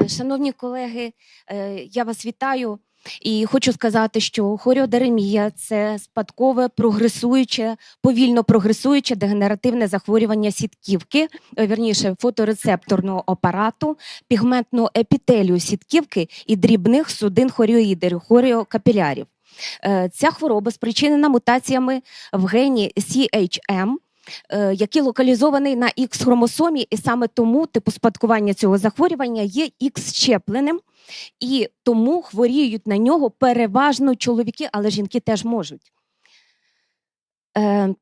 Е, Шановні колеги, е, я вас вітаю і хочу сказати, що хоріодеремія це спадкове прогресуюче, повільно прогресуюче дегенеративне захворювання сітківки, е, вірніше фоторецепторного апарату, пігментного епітелію сітківки і дрібних судин хоріоїдерів, хоріокапілярів. Ця хвороба спричинена мутаціями в гені CHM, який локалізований на X хромосомі, і саме тому типу спадкування цього захворювання є X-щепленим, і тому хворіють на нього переважно чоловіки, але жінки теж можуть. Е,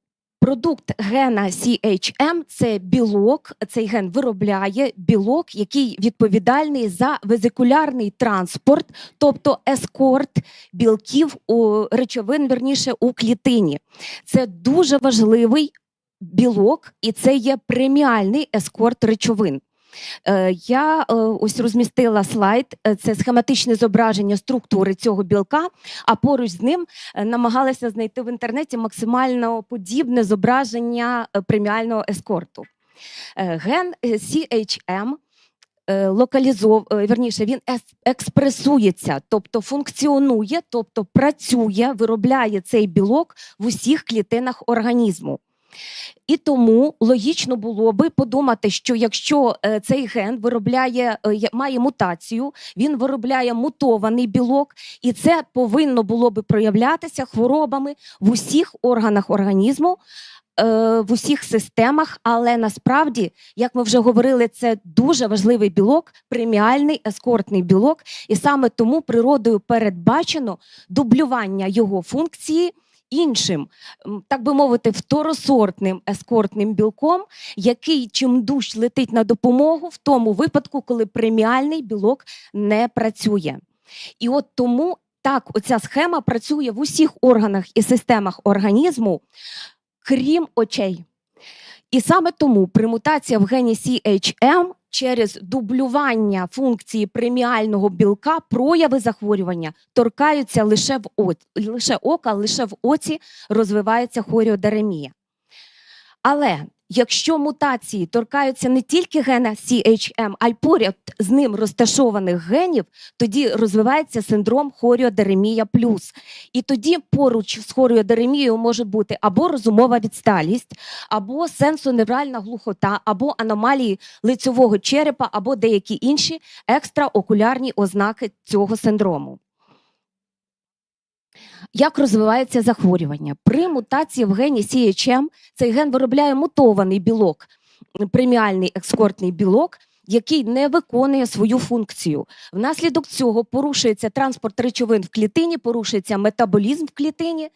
Продукт гена CHM – це білок. Цей ген виробляє білок, який відповідальний за везикулярний транспорт, тобто ескорт білків у речовин, верніше у клітині. Це дуже важливий білок, і це є преміальний ескорт речовин. Е, Я е, ось розмістила слайд. Е, Це схематичне зображення структури цього білка, а поруч з ним намагалася знайти в інтернеті максимально подібне зображення преміального ескорту. Ген CHM локалізов, верніше, він експресується, тобто функціонує, тобто працює, виробляє цей білок в усіх клітинах організму. І тому логічно було би подумати, що якщо е, цей ген виробляє, е, має мутацію, він виробляє мутований білок, і це повинно було би проявлятися хворобами в усіх органах організму, е, в усіх системах. Але насправді, як ми вже говорили, це дуже важливий білок, преміальний ескортний білок, і саме тому природою передбачено дублювання його функції іншим, так би мовити, второсортним ескортним білком, який чим душ летить на допомогу в тому випадку, коли преміальний білок не працює. І от тому так оця схема працює в усіх органах і системах організму, крім очей. І саме тому примутація в гені CHM через дублювання функції преміального білка прояви захворювання торкаються лише в оці, лише ока, лише в оці розвивається хоріодеремія. Але якщо мутації торкаються не тільки гена CHM, а й поряд з ним розташованих генів, тоді розвивається синдром хоріодеремія плюс. І тоді поруч з хоріодеремією може бути або розумова відсталість, або сенсоневральна глухота, або аномалії лицьового черепа, або деякі інші екстраокулярні ознаки цього синдрому. Як розвивається захворювання? При мутації в гені CHM цей ген виробляє мутований білок, преміальний екскортний білок, який не виконує свою функцію. Внаслідок цього порушується транспорт речовин в клітині, порушується метаболізм в клітині,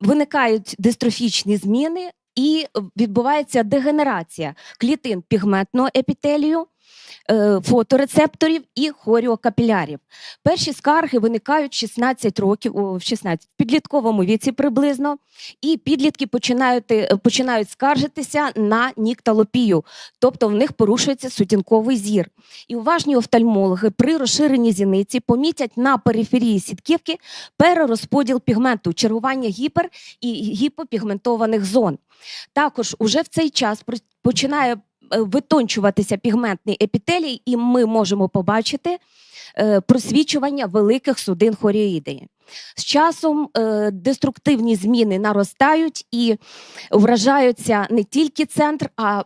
виникають дистрофічні зміни і відбувається дегенерація клітин пігментного епітелію, фоторецепторів і хоріокапілярів. Перші скарги виникають 16 років, в 16, в підлітковому віці приблизно, і підлітки починають, е, починають скаржитися на нікталопію, тобто в них порушується сутінковий зір. І уважні офтальмологи при розширенні зіниці помітять на периферії сітківки перерозподіл пігменту, чергування гіпер і гіпопігментованих зон. Також уже в цей час починає е, витончуватися пігментний епітелій, і ми можемо побачити е, просвічування великих судин хоріоїдеї. З часом е, деструктивні зміни наростають і вражаються не тільки центр, а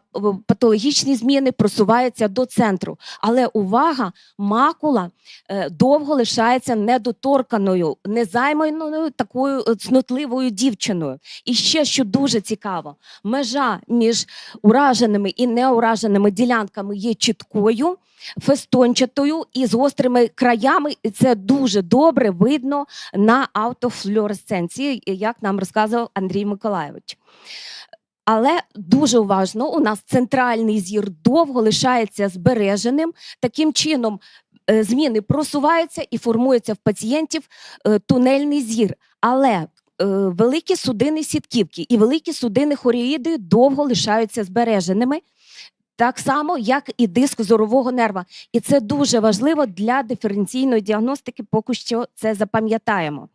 патологічні зміни просуваються до центру. Але увага, макула е, довго лишається недоторканою, незайманою такою е, цнотливою дівчиною. І ще що дуже цікаво, межа між ураженими і неураженими ділянками є чіткою, фестончатою і з гострими краями. І це дуже добре видно на автофлюоресценції, як нам розказував Андрій Миколайович. Але дуже уважно, у нас центральний зір довго лишається збереженим. Таким чином е, зміни просуваються і формується в пацієнтів е, тунельний зір. Але е, великі судини сітківки і великі судини хоріїди довго лишаються збереженими. Так само, як і диск зорового нерва. І це дуже важливо для диференційної діагностики, поки що це запам'ятаємо.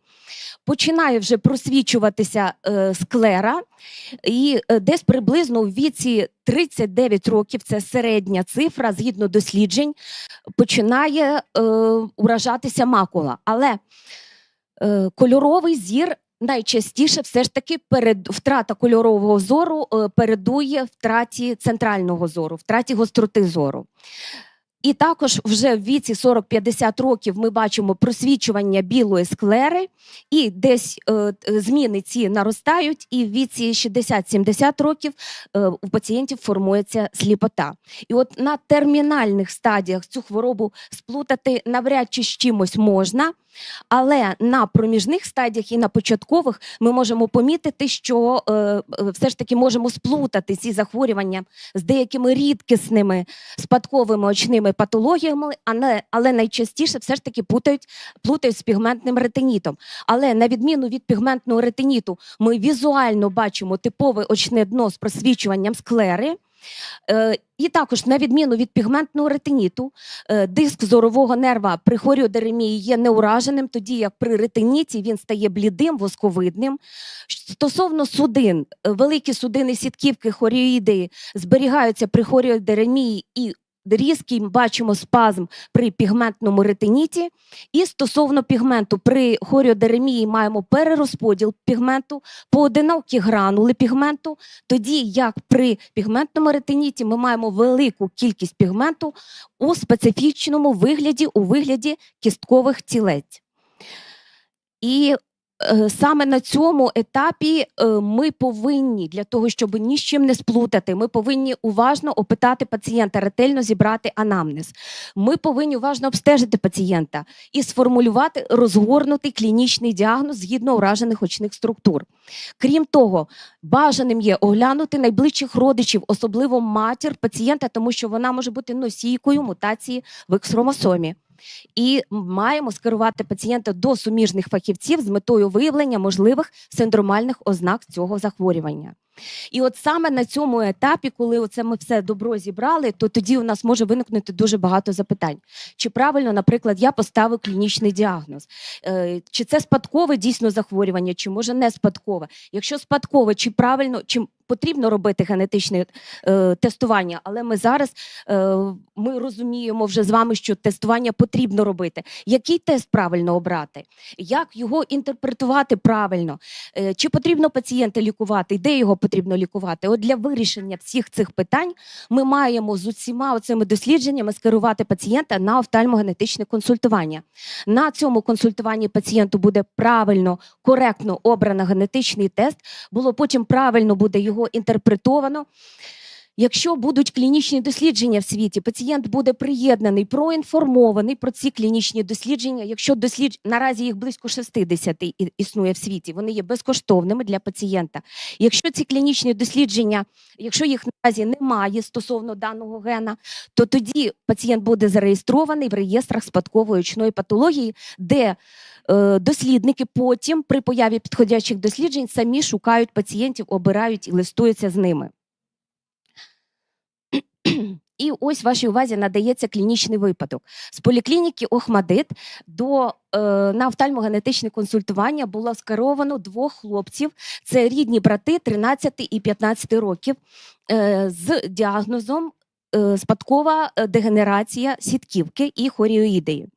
Починає вже просвічуватися е, склера, і е, десь приблизно у віці 39 років, це середня цифра, згідно досліджень, починає е, уражатися макула. Але е, кольоровий зір найчастіше все ж таки перед втрата кольорового зору е, передує втраті центрального зору, втраті гостроти зору. І також вже в віці 40-50 років ми бачимо просвічування білої склери, і десь е, зміни ці наростають, і в віці 60-70 років е, у пацієнтів формується сліпота. І от на термінальних стадіях цю хворобу сплутати навряд чи з чимось можна, але на проміжних стадіях і на початкових ми можемо помітити, що е, е, все ж таки можемо сплутати ці захворювання з деякими рідкісними спадковими очними патологіями, а не- але найчастіше все ж таки плутають, плутають з пігментним ретинітом. Але на відміну від пігментного ретиніту, ми візуально бачимо типове очне дно з просвічуванням склери. Е, І також, на відміну від пігментного ретиніту, е, диск зорового нерва при хоріодеремії є неураженим, тоді як при ретиніті він стає блідим, восковидним. Стосовно судин, е, великі судини сітківки хоріоїди зберігаються при хоріодеремії і різкий бачимо спазм при пігментному ретиніті. І стосовно пігменту, при хоріодеремії маємо перерозподіл пігменту, поодинокі гранули пігменту, тоді як при пігментному ретиніті ми маємо велику кількість пігменту у специфічному вигляді, у вигляді кісткових тілець. І саме на цьому етапі е, ми повинні для того, щоб ні з чим не сплутати, ми повинні уважно опитати пацієнта, ретельно зібрати анамнез. Ми повинні уважно обстежити пацієнта і сформулювати розгорнутий клінічний діагноз згідно уражених очних структур. Крім того, бажаним є оглянути найближчих родичів, особливо матір пацієнта, тому що вона може бути носійкою мутації в X-хромосомі. І маємо скерувати пацієнта до суміжних фахівців з метою виявлення можливих синдромальних ознак цього захворювання. І от саме на цьому етапі, коли оце ми все добро зібрали, то тоді у нас може виникнути дуже багато запитань. Чи правильно, наприклад, я поставив клінічний діагноз? Е, Чи це спадкове дійсно захворювання, чи може не спадкове? Якщо спадкове, чи правильно, чи потрібно робити генетичне е, тестування? Але ми зараз е, ми розуміємо вже з вами, що тестування потрібно робити. Який тест правильно обрати? Як його інтерпретувати правильно? Е, Чи потрібно пацієнта лікувати? Де його потрібно лікувати? От для вирішення всіх цих питань ми маємо з усіма цими дослідженнями скерувати пацієнта на офтальмогенетичне консультування. На цьому консультуванні пацієнту буде правильно, коректно обрано генетичний тест, було потім правильно буде його інтерпретовано. Якщо будуть клінічні дослідження в світі, пацієнт буде приєднаний, проінформований про ці клінічні дослідження. Якщо дослідж... наразі їх близько 60 існує в світі, вони є безкоштовними для пацієнта. Якщо ці клінічні дослідження, якщо їх наразі немає стосовно даного гена, то тоді пацієнт буде зареєстрований в реєстрах спадкової очної патології, де дослідники потім при появі підходячих досліджень самі шукають пацієнтів, обирають і листуються з ними. І ось вашій увазі надається клінічний випадок. З поліклініки Охмадит до е, на офтальмогенетичне консультування було скеровано двох хлопців. Це рідні брати 13 і 15 років е, з діагнозом е, спадкова е, дегенерація сітківки і хоріоїдеї.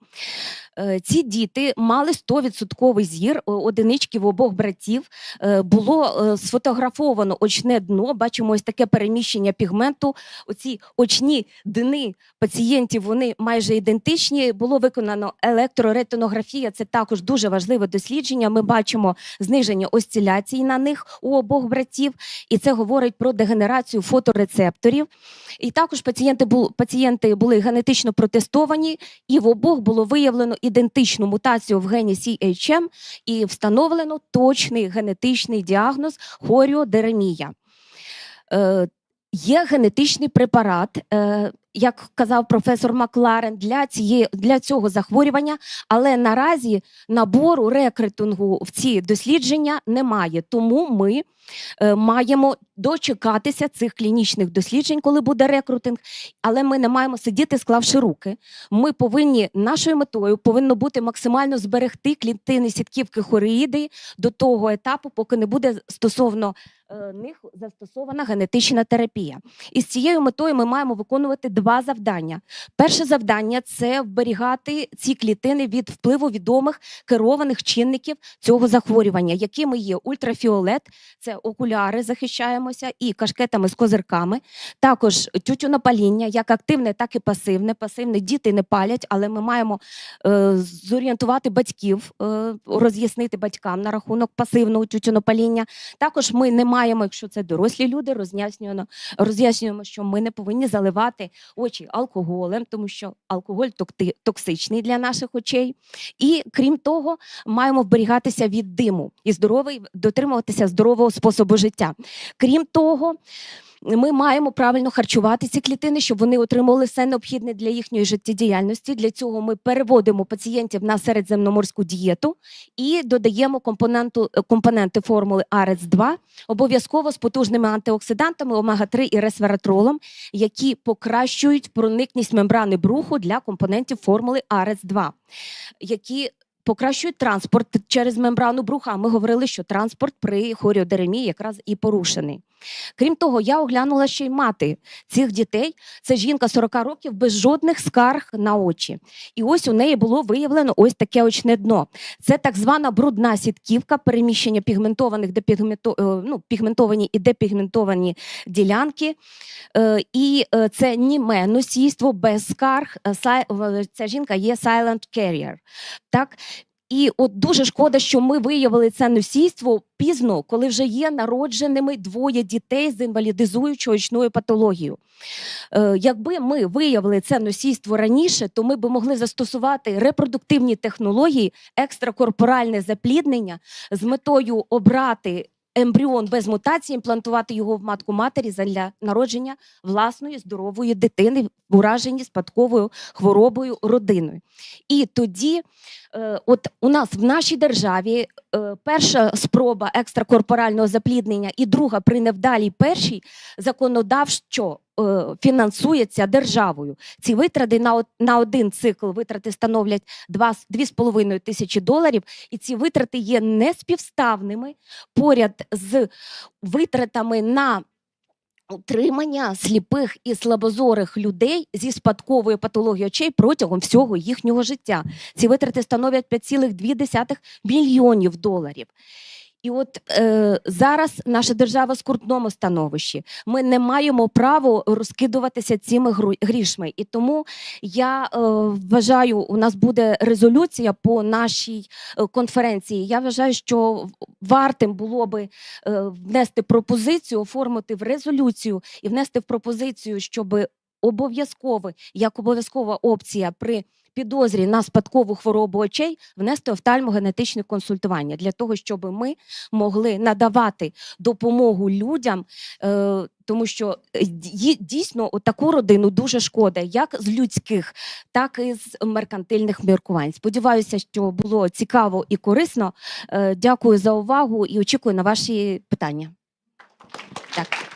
Е, Ці діти мали 100% зір, одинички в обох братів. Е, Було е, сфотографовано очне дно. Бачимо ось таке переміщення пігменту. Оці очні дни пацієнтів вони майже ідентичні. Було виконано електроретинографія. Це також дуже важливе дослідження. Ми бачимо зниження осциляцій на них у обох братів, і це говорить про дегенерацію фоторецепторів. І також пацієнти були генетично протестовані, і в обох було виявлено ідентичну мутацію в гені CHM і встановлено точний генетичний діагноз хоріодеремія. Е, є генетичний препарат, е, як казав професор Макларен, для, цієї, для цього захворювання, але наразі набору рекрутингу в ці дослідження немає. Тому ми маємо дочекатися цих клінічних досліджень, коли буде рекрутинг, але ми не маємо сидіти, склавши руки. Ми повинні нашою метою повинно бути максимально зберегти клітини сітківки хореїди до того етапу, поки не буде стосовно е, них застосована генетична терапія. І з цією метою ми маємо виконувати два завдання. Перше завдання це вберігати ці клітини від впливу відомих керованих чинників цього захворювання, якими є ультрафіолет, це окуляри, захищаємося, і кашкетами з козирками. Також тютюнопаління, як активне, так і пасивне. Пасивне діти не палять, але ми маємо е, зорієнтувати батьків, е, роз'яснити батькам на рахунок пасивного тютюнопаління. Також ми не маємо, якщо це дорослі люди, роз'яснюємо, роз'яснюємо, що ми не повинні заливати очі алкоголем, тому що алкоголь токсичний для наших очей. І крім того, маємо вберігатися від диму і здоровий дотримуватися здорового способу життя. Крім того, ми маємо правильно харчувати ці клітини, щоб вони отримували все необхідне для їхньої життєдіяльності. Для цього ми переводимо пацієнтів на середземноморську дієту і додаємо компоненту, компоненти формули АРЕЦ-2, обов'язково з потужними антиоксидантами омега-3 і ресвератролом, які покращують проникність мембрани бруху для компонентів формули АРЕЦ-2, які покращують транспорт через мембрану бруха. Ми говорили, що транспорт при хоріодеремії якраз і порушений. Крім того, я оглянула ще й мати цих дітей. Це жінка 40 років без жодних скарг на очі. І ось у неї було виявлено ось таке очне дно. Це так звана брудна сітківка, переміщення пігментованих депігменто, е, ну, пігментовані і депігментовані ділянки. Е, І е, це німе носійство без скарг. Ця жінка є silent carrier. Так? І от дуже шкода, що ми виявили це носійство пізно, коли вже є народженими двоє дітей з інвалідизуючою очною патологією. Е, якби ми виявили це носійство раніше, то ми б могли застосувати репродуктивні технології, екстракорпоральне запліднення з метою обрати ембріон без мутації, імплантувати його в матку матері для народження власної здорової дитини, уражені спадковою хворобою родиною. І тоді, е, от у нас в нашій державі е, перша спроба екстракорпорального запліднення і друга при невдалій першій законодавчо фінансується державою. Ці витрати на, на один цикл витрати становлять 2,5 тисячі доларів, і ці витрати є неспівставними поряд з витратами на утримання сліпих і слабозорих людей зі спадковою патологією очей протягом всього їхнього життя. Ці витрати становлять 5,2 мільйонів доларів. І от е, зараз наша держава в скрутному становищі. Ми не маємо права розкидуватися цими грішми. І тому я е, вважаю, у нас буде резолюція по нашій е, конференції. Я вважаю, що вартим було би е, внести пропозицію, оформити в резолюцію і внести в пропозицію, щоб обов'язково, як обов'язкова опція при підозрі на спадкову хворобу очей внести офтальмогенетичне консультування для того, щоб ми могли надавати допомогу людям, е, тому що е, дійсно таку родину дуже шкода, як з людських, так і з меркантильних міркувань. Сподіваюся, що було цікаво і корисно. Е, Дякую за увагу і очікую на ваші питання. Так.